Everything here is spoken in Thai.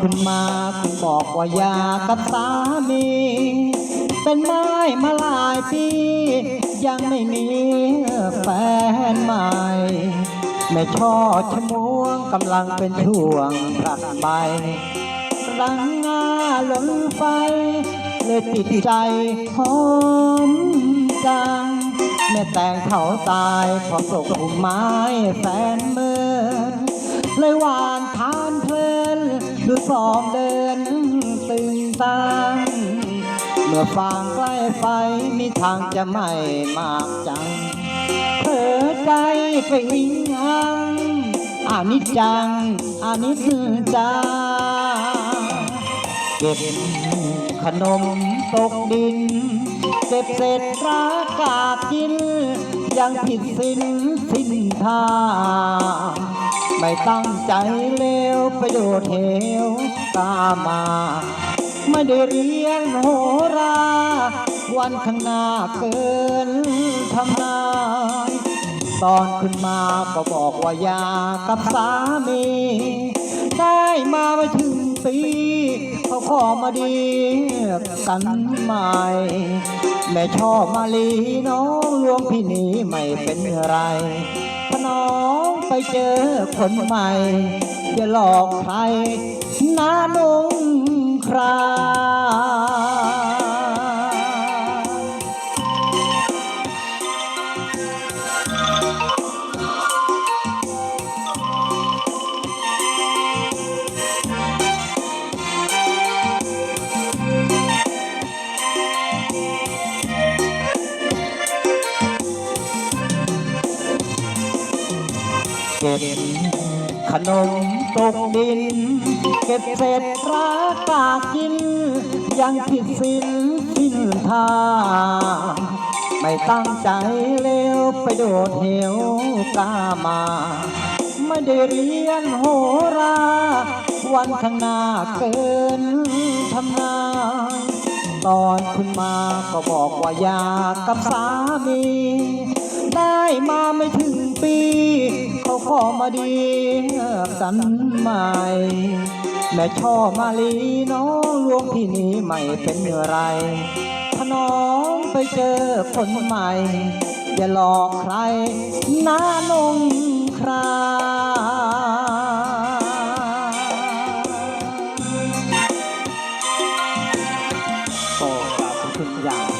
คุณมาคุณบอกว่าอยากกับสามี เป็นไม้มาหลายปียังไม่มีแฟนใหม่ไม่ช่อชะมวงกำลังเป็นช่วงผลัดใบรังงาหลงไฟ เลยติดใจหอมจัง แม่แต่งเขาตายพอตกหุ่มไม้แฟนเมินเลยหวานทานเพลิน ดูสองเดินตึงตังเมื่อฟางใกล้ไฟมีทางจะไม่มากจังเผลอใจไปอิงอังอานิจจังอานิจจาเก็บขนมตกดิน เก็บเศษรากากิน ยังผิดสินสินทา ไม่ตั้งใจเลวประโยชน์เหวตามมา ไม่ได้เรียนโหรา วันข้างหน้าเกินทำนายตอนขึ้นมาก็บอกว่าอยากกับสามี ได้มาไม่ถึงปีเขาขอมาดีกันใหม่แม่ชอบมาลีน้องลวงพี่หนี้ไม่เป็นไรถ้าน้อง ไปเจอคนใหม่อย่าหลอกใครน้านุงครา เก็บขนมตกดิน เก็บเศษรากากิน ยังผิดศีลสิ้นทางไม่ตั้งใจเลวไปโดดเหวกามา ไม่ได้เรียนโหรา วันข้างหน้าเกินทำนายตอนคุณมาก็บอกว่าอยากกับสามี มาดีกันใหม่ แม่ช่อมาลีน้องลวงที่นี้ไม่เป็นไรถ้าน้องไปเจอคนใหม่ อย่าหลอกใครน้านงคราโอ้กราบขอบคุณอย่าง